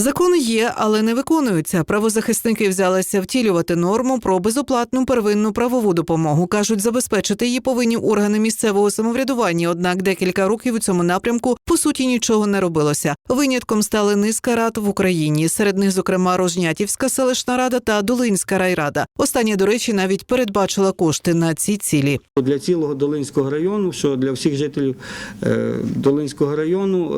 Закони є, але не виконуються. Правозахисники взялися втілювати норму про безоплатну первинну правову допомогу. кажуть, забезпечити її повинні органи місцевого самоврядування. Однак декілька років у цьому напрямку по суті нічого не робилося. Винятком стали низка рад в Україні. Серед них, зокрема, Рожнятівська селищна рада та Долинська райрада. Остання, до речі, навіть передбачила кошти на ці цілі. Для цілого Долинського району, що для всіх жителів е, Долинського району.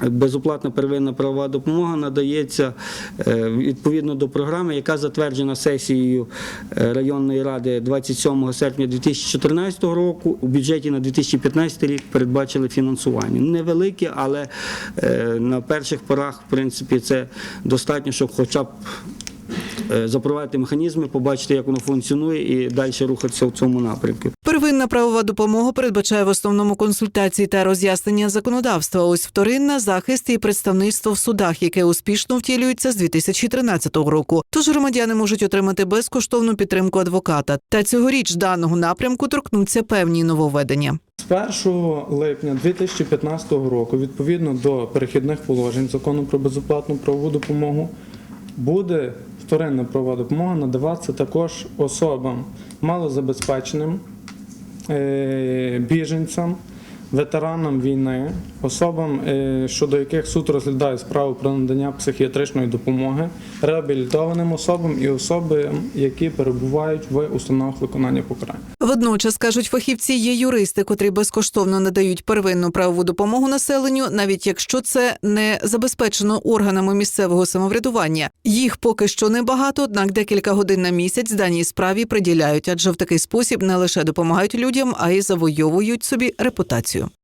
Безоплатна первинна правова допомога надається е, відповідно до програми, яка затверджена сесією е, районної ради 27 серпня 2014 року. У бюджеті на 2015 рік передбачили фінансування. Невелике, але е, на перших порах, в принципі, це достатньо, щоб хоча б запровадити механізми, побачити, як воно функціонує, і далі рухатися в цьому напрямку. Первинна правова допомога передбачає в основному консультації та роз'яснення законодавства. Ось вторинна захист і представництво в судах, яке успішно втілюється з 2013 року. Тож громадяни можуть отримати безкоштовну підтримку адвоката. Та цьогоріч даного напрямку торкнуться певні нововведення. З 1 липня 2015 року, відповідно до перехідних положень закону про безоплатну правову допомогу, буде вторинна правова допомога надаватися також особам малозабезпеченим, е, біженцям, ветеранам війни, особам, е, щодо яких суд розглядає справу про надання психіатричної допомоги, реабілітованим особам і особам, які перебувають в установах виконання покарання. Водночас кажуть фахівці, є юристи, котрі безкоштовно надають первинну правову допомогу населенню, навіть якщо це не забезпечено органами місцевого самоврядування. Їх поки що небагато, однак декілька годин на місяць даній справі приділяють, адже в такий спосіб не лише допомагають людям, а й завойовують собі репутацію. Росію.